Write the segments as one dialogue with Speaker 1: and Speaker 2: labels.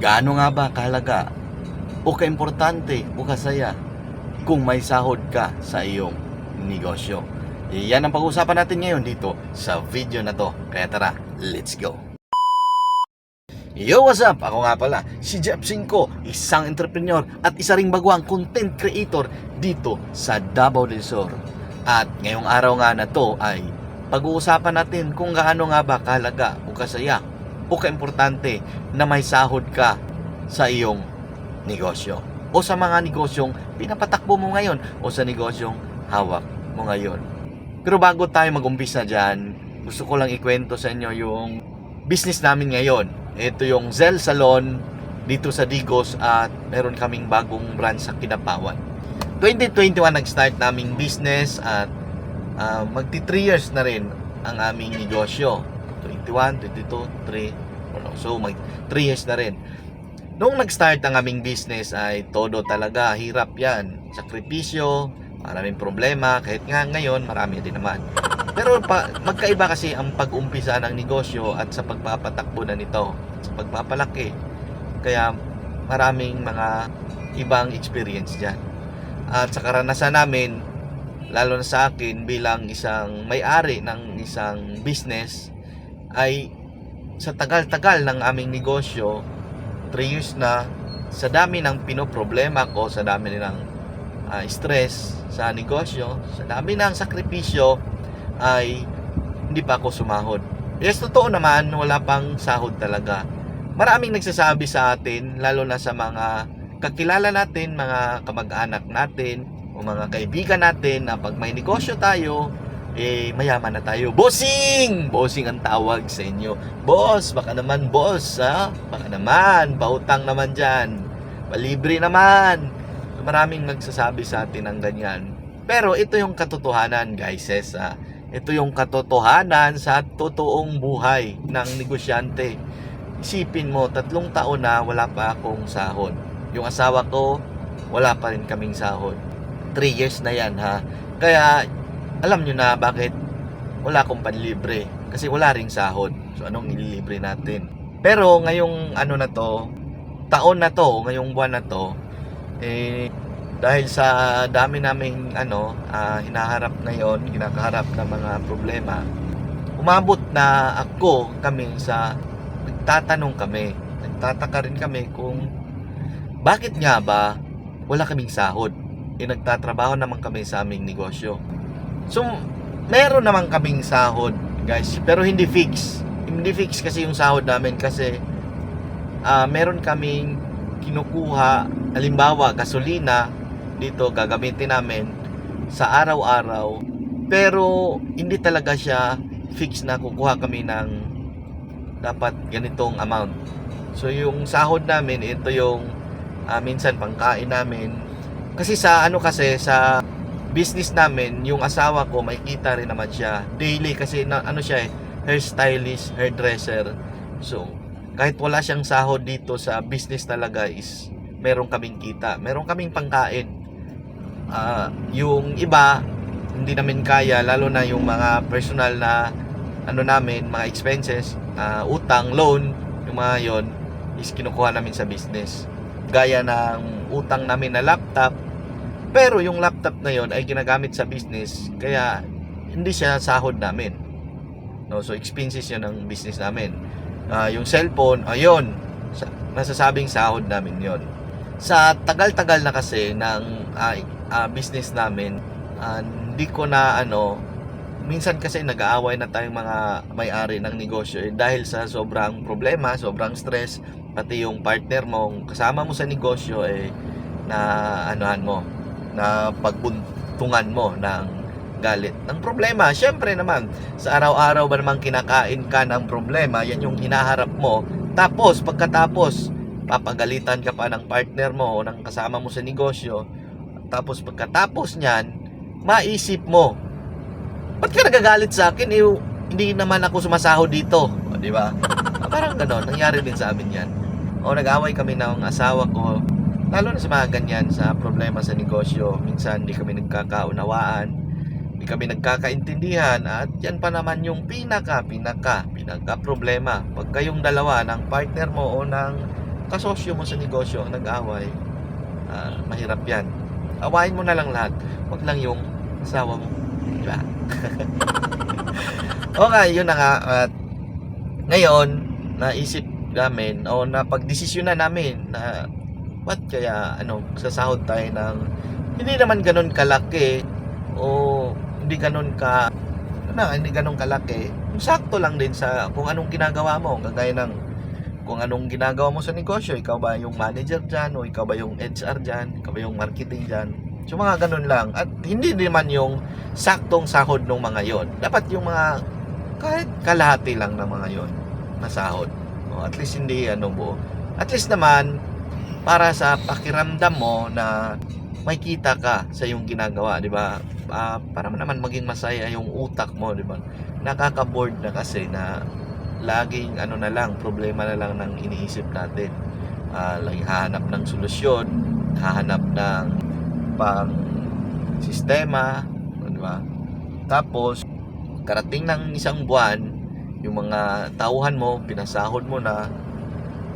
Speaker 1: Gaano nga ba kahalaga o kaimportante o kasaya kung may sahod ka sa iyong negosyo? Yan ang pag-uusapan natin ngayon dito sa video na to. Kaya tara, let's go! Yo, what's up? Ako nga pala, si Jeff Cinco, isang entrepreneur at isa ring baguang content creator dito sa Davao del Sur. At ngayong araw nga na to ay pag-uusapan natin kung gaano nga ba kahalaga o kasaya o kaimportante na may sahod ka sa iyong negosyo o sa mga negosyong pinapatakbo mo ngayon o sa negosyong hawak mo ngayon. Pero bago tayo mag-umpisa dyan, gusto ko lang ikwento sa inyo yung business namin ngayon. Ito yung Zel Salon dito sa Digos at meron kaming bagong branch sa Kinapawan. 2021 nag-start naming business at ah, magti 3 years na rin ang aming negosyo. 21, 22, 3, ano, so mag 3 years na rin. Noong nag-start ang aming business ay todo talaga, hirap yan. Sakripisyo, maraming problema, kahit nga ngayon marami din naman. Pero pa, magkaiba kasi ang pag-umpisa ng negosyo at sa pagpapatakbo na nito, sa pagpapalaki. Kaya maraming mga ibang experience dyan. At sa karanasan namin, lalo na sa akin bilang isang may-ari ng isang business, ay sa tagal-tagal ng aming negosyo, 3 years na, sa dami ng pinoproblema ko, sa dami ng ah, stress sa negosyo, sa dami ng sakripisyo, ay hindi pa ako sumahod. Yes, totoo naman, wala pang sahod talaga. Maraming nagsasabi sa atin, lalo na sa mga kakilala natin, mga kamag-anak natin, o mga kaibigan natin na pag may negosyo tayo, eh, mayaman na tayo. Bossing! Bossing ang tawag sa inyo. Boss, baka naman boss, ha? Baka naman, pautang naman dyan. Palibre naman. Maraming nagsasabi sa atin ng ganyan. Pero ito yung katotohanan, guys, ha? Ito yung katotohanan sa totoong buhay ng negosyante. Isipin mo, tatlong taon na wala pa akong sahod. Yung asawa ko, wala pa rin kaming sahod. Three years na yan, ha? Kaya, alam nyo na bakit wala akong panlibre. Kasi wala ring sahod. So, anong nililibre natin? Pero, ngayong ano na to, taon na to, ngayong buwan na to, eh, dahil sa dami naming ano, ah, hinaharap ngayon, kinakaharap na mga problema, umabot na ako kami sa nagtatanong kami, nagtataka rin kami kung bakit nga ba wala kaming sahod? Eh nagtatrabaho naman kami sa aming negosyo. So, meron naman kaming sahod, guys, pero hindi fix. Hindi fix kasi yung sahod namin kasi ah, meron kaming kinukuha, halimbawa, gasolina dito gagamitin namin sa araw-araw. Pero hindi talaga siya fix na kukuha kami ng dapat ganitong amount. So yung sahod namin, ito yung ah, minsan pangkain namin. Kasi sa ano kasi sa business namin, yung asawa ko may kita rin naman siya daily kasi na, ano siya eh, hairstylist, hairdresser. So kahit wala siyang sahod dito sa business talaga is meron kaming kita, meron kaming pangkain. Ah, yung iba hindi namin kaya lalo na yung mga personal na ano namin, mga expenses, ah, utang, loan, yung mga yon is kinukuha namin sa business. Gaya ng utang namin na laptop, pero yung laptop na yon ay ginagamit sa business, kaya hindi siya sahod namin. No, so expenses yun ng business namin. Ah, yung cellphone, ayun, sa, nasasabing sahod namin yon. Sa tagal-tagal na kasi ng ah, ah, business namin, ah, hindi ko na ano, minsan kasi nag-aaway na tayong mga may-ari ng negosyo eh, dahil sa sobrang problema, sobrang stress, pati yung partner mo, kasama mo sa negosyo eh na anuhan mo, na pagbuntungan mo ng galit ng problema. Syempre naman, sa araw-araw ba namang kinakain ka ng problema, yan yung hinaharap mo. Tapos, pagkatapos, papagalitan ka pa ng partner mo o ng kasama mo sa negosyo. Tapos, pagkatapos niyan, maisip mo, ba't ka nagagalit sa akin? Eh, hindi naman ako sumasahod dito. Di ba? Parang ganon, nangyari din sa amin yan. O, nag-away kami ng asawa ko, lalo na sa mga ganyan, sa problema sa negosyo. Minsan, hindi kami nagkakaunawaan, hindi kami nagkakaintindihan, at yan pa naman yung pinaka, pinaka, pinaka problema. Pag kayong dalawa ng partner mo o ng kasosyo mo sa negosyo ang nag-away, ah, mahirap yan. Awayin mo na lang lahat. Huwag lang yung asawa mo. Di okay, yun na nga. At ngayon, naisip namin o napagdesisyon na namin na what kaya ano sasahod tayo ng hindi naman ganun kalaki o hindi ganun ka ano, hindi ganun kalaki sakto lang din sa kung anong ginagawa mo kagaya ng kung anong ginagawa mo sa negosyo ikaw ba yung manager dyan o ikaw ba yung HR dyan ikaw ba yung marketing dyan so mga ganun lang. At hindi naman yung saktong sahod ng mga yon dapat yung mga kahit kalahati lang ng mga yon na sahod. O, at least hindi ano mo at least naman para sa pakiramdam mo na may kita ka sa yung ginagawa, di ba? Ah, para naman maging masaya yung utak mo, di ba? Nakaka-bored na kasi na laging ano na lang, problema na lang ng iniisip natin. Ah, lagi hahanap ng solusyon, hahanap ng pang sistema, di ba? Tapos karating ng isang buwan, yung mga tauhan mo, pinasahod mo na,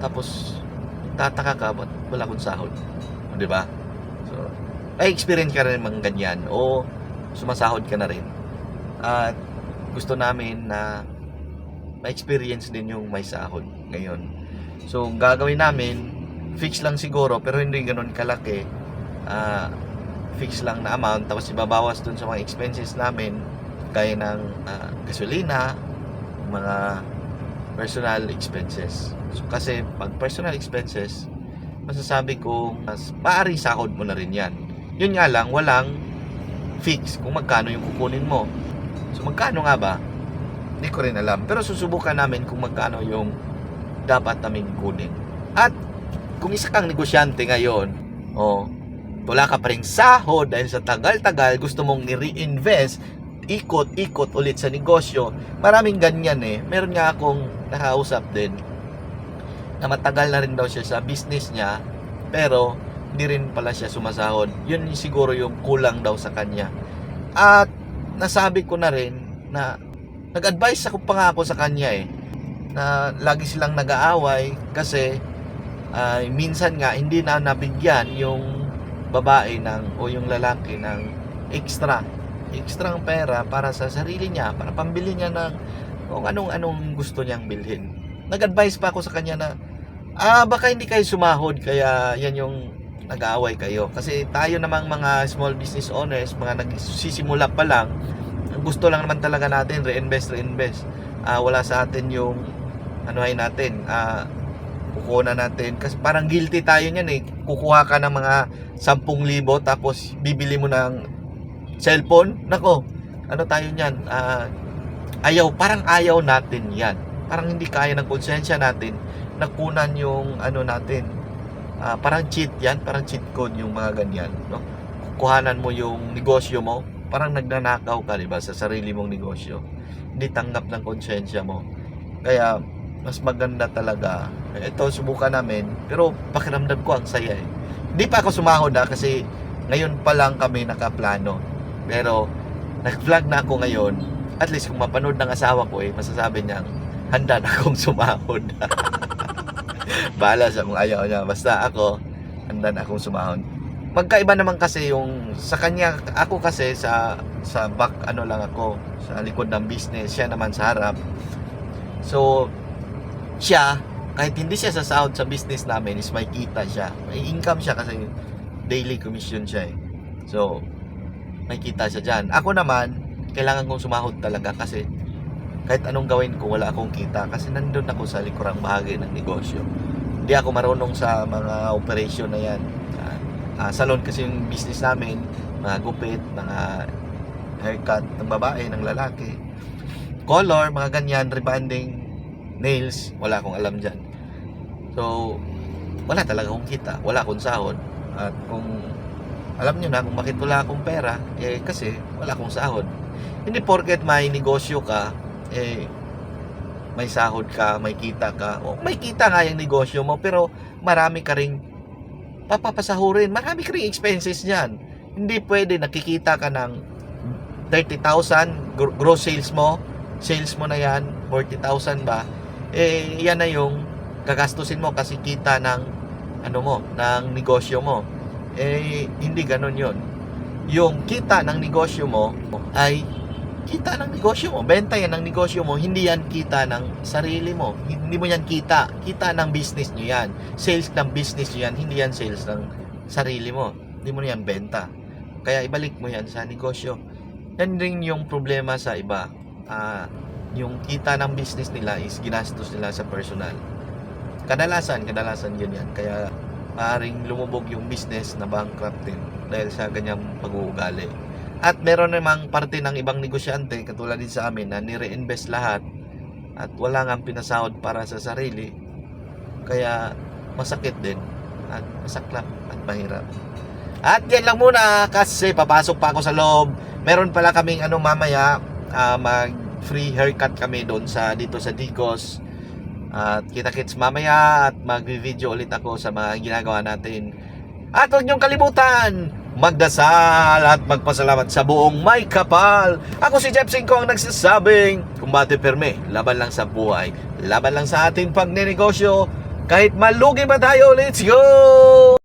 Speaker 1: tapos tataka ka, ba't wala akong sahod? O, di ba? So, ay experience ka rin mga ganyan o sumasahod ka na rin. At gusto namin na ma-experience din yung may sahod ngayon. So, gagawin namin, fix lang siguro, pero hindi ganun kalaki. Ah, fix lang na amount, tapos ibabawas dun sa mga expenses namin, gaya ng ah, gasolina, mga personal expenses. So, kasi pag personal expenses, masasabi ko, mas maaari sahod mo na rin yan. Yun nga lang, walang fix kung magkano yung kukunin mo. So, magkano nga ba? Hindi ko rin alam. Pero susubukan namin kung magkano yung dapat namin kunin. At kung isa kang negosyante ngayon, oh, wala ka pa rin sahod dahil sa tagal-tagal gusto mong i-reinvest, ikot-ikot ulit sa negosyo. Maraming ganyan eh. Meron nga akong nakausap din na matagal na rin daw siya sa business niya pero hindi rin pala siya sumasahod. Yun siguro yung kulang daw sa kanya. At nasabi ko na rin na nag-advise ako pa nga ako sa kanya eh na lagi silang nag-aaway kasi ay minsan nga hindi na nabigyan yung babae ng o yung lalaki ng extra extra pera para sa sarili niya para pambili niya ng kung anong anong gusto niyang bilhin. Nag-advise pa ako sa kanya na ah baka hindi kayo sumahod kaya yan yung nag-aaway kayo. Kasi tayo namang mga small business owners mga nagsisimula pa lang ang gusto lang naman talaga natin reinvest reinvest. Ah wala sa atin yung ano ay natin ah kukuha natin. Kasi parang guilty tayo niyan eh. Kukuha ka ng mga 10,000 tapos bibili mo ng cellphone. Nako ano tayo niyan? Ah ayaw parang ayaw natin yan. Parang hindi kaya ng konsensya natin nakunan yung ano natin. Ah, parang cheat yan parang cheat code yung mga ganyan no? Kukuhanan mo yung negosyo mo parang nagnanakaw ka diba sa sarili mong negosyo. Hindi tanggap ng konsensya mo. Kaya mas maganda talaga ito subukan namin. Pero pakiramdam ko ang saya eh. Hindi pa ako sumahod ha kasi ngayon pa lang kami nakaplano. Pero nag-vlog na ako ngayon at least kung mapanood ng asawa ko eh masasabi niyang handa na akong sumahod. Bahala sa kung ayaw niya. Basta ako handa na akong sumahod. Magkaiba naman kasi yung sa kanya ako kasi sa sa back ano lang ako sa likod ng business siya naman sa harap. So siya kahit hindi siya sasahod sa business namin is may kita siya. May income siya kasi daily commission siya eh. So may kita siya dyan. Ako naman kailangan kong sumahod talaga kasi kahit anong gawin ko wala akong kita. Kasi nandun ako sa likurang bahagi ng negosyo. Hindi ako marunong sa mga operation na yan. Ah, ah, salon kasi yung business namin. Mga gupit mga haircut ng babae ng lalaki. Color mga ganyan rebanding nails wala akong alam dyan. So wala talaga akong kita. Wala akong sahod. At kung alam nyo na kung bakit wala akong pera eh kasi wala akong sahod hindi porket may negosyo ka eh may sahod ka, may kita ka. O, may kita nga yung negosyo mo, pero marami ka ring papapasahurin. Marami ka ring expenses niyan. Hindi pwede nakikita ka ng 30,000 gr- gross sales mo, sales mo na yan, 40,000 ba? Eh, yan na yung gagastusin mo kasi kita ng ano mo, ng negosyo mo. Eh, hindi ganun yon Yung kita ng negosyo mo ay kita ng negosyo mo. Benta yan ng negosyo mo. Hindi yan kita ng sarili mo. Hindi mo yan kita. Kita ng business nyo yan. Sales ng business nyo yan. Hindi yan sales ng sarili mo. Hindi mo yan benta. Kaya ibalik mo yan sa negosyo. Yan rin yung problema sa iba. Ah, yung kita ng business nila is ginastos nila sa personal. Kadalasan, kadalasan ganyan. Kaya maaaring lumubog yung business na bankrupt din dahil sa ganyang pag-uugali. At meron namang parte ng ibang negosyante katulad din sa amin na nire-invest lahat at wala nga pinasahod para sa sarili. Kaya masakit din at masaklap at mahirap. At yan lang muna kasi papasok pa ako sa loob. Meron pala kaming ano mamaya ah, mag free haircut kami doon sa dito sa Digos. At kita-kits mamaya at mag-video ulit ako sa mga ginagawa natin. At huwag niyong kalimutan, magdasal at magpasalamat sa buong may kapal. Ako si Jeff Cinco ang nagsasabing, kumbate perme, laban lang sa buhay, laban lang sa ating pagnenegosyo. Kahit malugi ba tayo, let's go!